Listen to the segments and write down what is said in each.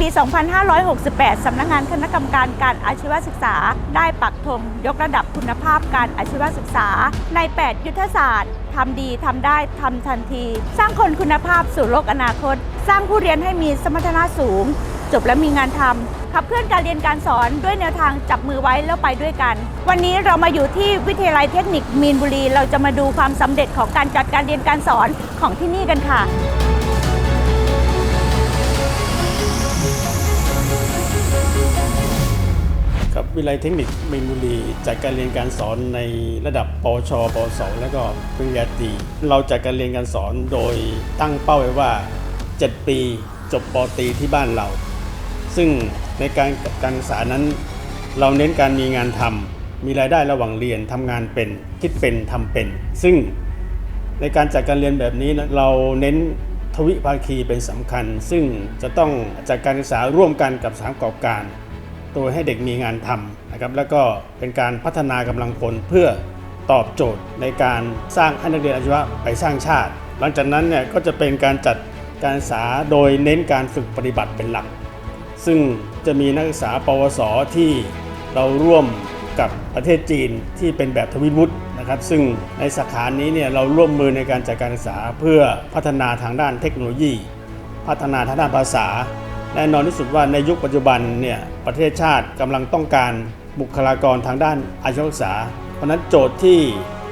ปี 2568 สำนักงานคณะกรรมการการอาชีวศึกษา ได้ปักธงยกระดับคุณภาพการอาชีวศึกษา ใน 8 ยุทธศาสตร์ทำดีทำได้ทำทันที สร้างคนคุณภาพสู่โลกอนาคต สร้างผู้เรียนให้มีสมรรถนะสูง จบและมีงานทำขับเคลื่อนการเรียนการสอนด้วยแนวทางจับมือไว้แล้วไปด้วยกัน วันนี้เรามาอยู่ที่วิทยาลัยเทคนิคมีนบุรี เราจะมาดูความสำเร็จของการจัดการเรียนการสอนของที่นี่กันค่ะ วิทยาลัยเทคนิคมีนบุรีจัดการเรียนการสอนในระดับปชปสและก็ปริญญาตรีเราจัดการเรียนการสอนโดยตั้งเป้าไว้ว่า 7 ปีจบปตรีที่บ้านเรา ซึ่งในการการศึกษานั้น เราเน้นการมีงานทำมีรายได้ระหว่างเรียนทำงานเป็นคิดเป็นทำเป็น ซึ่งในการจัดการเรียนแบบนี้เราเน้นทวิภาคีเป็นสำคัญ ซึ่งจะต้องจัดการศึกษาร่วมกันกับสถานประกอบการ โดยให้เด็กมีงานทำนะครับแล้วก็เป็นการพัฒนากำลังพลเพื่อตอบโจทย์ในการสร้างให้นักเรียนอาชีวะไปสร้างชาติ หลังจากนั้นเนี่ยก็จะเป็นการจัดการศึกษาโดยเน้นการฝึกปฏิบัติเป็นหลัก ซึ่งจะมีนักศึกษาปวส ที่เราร่วมกับประเทศจีนที่เป็นแบบทวิวุฒินะครับซึ่งในสาขานี้เนี่ยเราร่วมมือในการจัดการศึกษาเพื่อพัฒนาทางด้านเทคโนโลยี พัฒนาทางด้านภาษา แน่นอนที่สุดว่าในยุคปัจจุบันเนี่ย ประเทศชาติกำลังต้องการบุคลากรทางด้านอาชีวศึกษา เพราะนั้นโจทย์ที่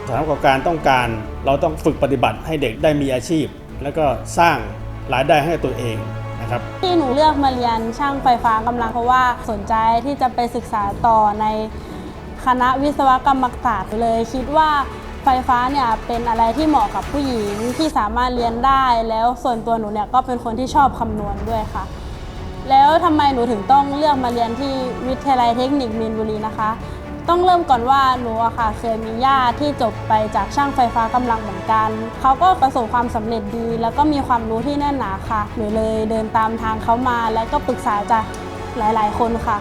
สถานประกอบการต้องการ เราต้องฝึกปฏิบัติให้เด็กได้มีอาชีพ แล้วก็สร้างรายได้ให้ตัวเองนะครับที่หนูเลือกมาเรียนช่างไฟฟ้ากำลังเพราะว่าสนใจที่จะไปศึกษาต่อในคณะวิศวกรรมศาสตร์เลย คิดว่าไฟฟ้าเนี่ยเป็นอะไรที่เหมาะกับผู้หญิงที่สามารถเรียนได้แล้วส่วนตัวหนูเนี่ยก็เป็นคนที่ชอบคำนวณด้วยค่ะ แล้วทำไมหนูถึงต้องเลือกมาเรียนที่วิทยาลัยเทคนิคมีนบุรีนะคะ ต้องเริ่มก่อนว่าหนูอะค่ะเคยมีญาติที่จบไปจากช่างไฟฟ้ากำลังเหมือนกัน เขาก็ประสบความสำเร็จดี แล้วก็มีความรู้ที่แน่นหนาค่ะหนูเลยเดินตามทางเขามา แล้วก็ปรึกษาจากหลาย ๆ คนค่ะ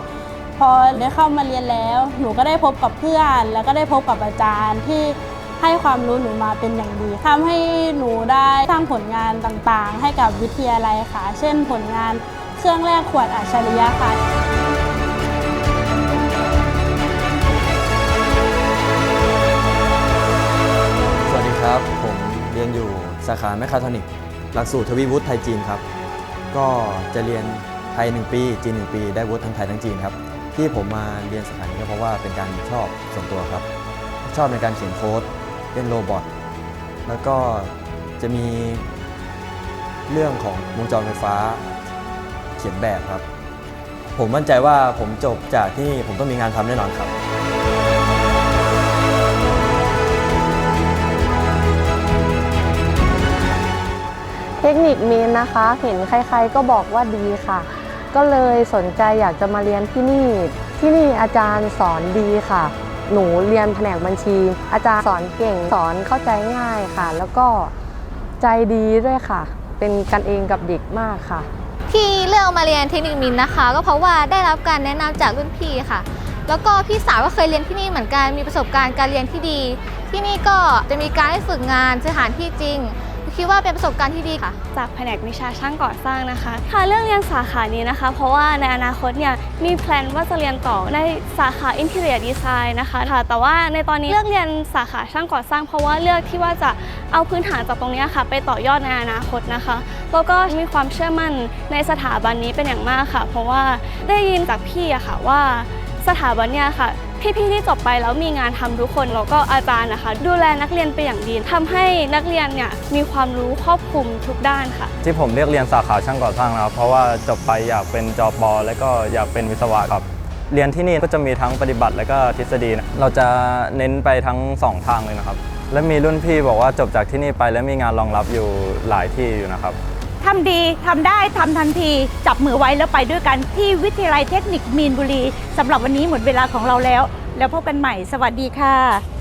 พอได้เข้ามาเรียนแล้ว หนูก็ได้พบกับเพื่อน แล้วก็ได้พบกับอาจารย์ที่ให้ความรู้หนูมาเป็นอย่างดีทำให้หนูได้สร้างผลงานต่างๆ ให้กับวิทยาลัยค่ะ เช่นผลงาน เครื่องแรกขวดอัจฉริยะค่ะสวัสดีครับ ผมเรียนอยู่สาขาแมคคาทรอนิกส์หลักสูตรทวีวุฒิไทยจีนครับ ก็จะเรียนไทย 1 ปี จีน 1 ปี ได้วุฒิทั้งไทยทั้งจีนครับ ที่ผมมาเรียนสาขานี้ก็เพราะว่าเป็นการชอบส่วนตัวครับ ชอบในการเขียนโค้ดเล่นโรบอทแล้วก็จะมีเรื่องของวงจรไฟฟ้า เขียนแบบครับ ผมมั่นใจว่าผมจบจากที่ผมต้องมีงานทำแน่นอนครับ เทคนิคมีนนะคะ เห็นใครๆก็บอกว่าดีค่ะ ก็เลยสนใจอยากจะมาเรียนที่นี่ ที่นี่อาจารย์สอนดีค่ะ หนูเรียนแผนกบัญชี อาจารย์สอนเก่งสอนเข้าใจง่ายค่ะ แล้วก็ใจดีด้วยค่ะ เป็นกันเองกับเด็กมากค่ะ ที่เลือกมาเรียนเทคนิคมินนะคะ ก็เพราะว่าได้รับการแนะนำจากรุ่นพี่ค่ะ แล้วก็พี่สาวก็เคยเรียนที่นี่เหมือนกันมีประสบการณ์การเรียนที่ดี ที่นี่ก็จะมีการให้ฝึกงานสถานที่จริง คิดว่าเป็นประสบการณ์ที่ดีค่ะ จากแผนกวิชาช่างก่อสร้างนะคะ ค่ะเรื่องเรียนสาขานี้นะคะ เพราะว่าในอนาคตเนี่ยมีแพลนว่าจะเรียนต่อในสาขา Interior Design นะคะค่ะ แต่ว่าในตอนนี้เลือกเรียนสาขาช่างก่อสร้าง เพราะว่าเลือกที่ว่าจะเอาพื้นฐานจากตรงนี้ค่ะ ไปต่อยอดในอนาคตนะคะแล้วก็มีความเชื่อมั่นในสถาบันนี้เป็นอย่างมากค่ะ เพราะว่าได้ยินจากพี่อะค่ะว่าสถาบันเนี่ยค่ะ พี่ๆที่จบไปแล้วมีงานทำทุกคนแล้วก็อาจารย์นะคะ ดูแลนักเรียนเป็นอย่างดีทำให้นักเรียนเนี่ยมีความรู้ครอบคลุมทุกด้านค่ะ ที่ผมเลือกเรียนสาขาช่างก่อสร้างนะครับเพราะว่าจบไปอยากเป็นจอปอและก็อยากเป็นวิศวะครับเรียนที่นี่ก็จะมีทั้งปฏิบัติและก็ทฤษฎีนะเราจะเน้นไปทั้งสองทางเลยนะครับ และมีรุ่นพี่บอกว่าจบจากที่นี่ไปแล้วมีงานรองรับอยู่หลายที่อยู่นะครับ ทำดีทำได้ทำทันที จับมือไว้แล้วไปด้วยกันที่วิทยาลัยเทคนิคมีนบุรีสำหรับวันนี้หมดเวลาของเราแล้ว แล้วพบกันใหม่ สวัสดีค่ะ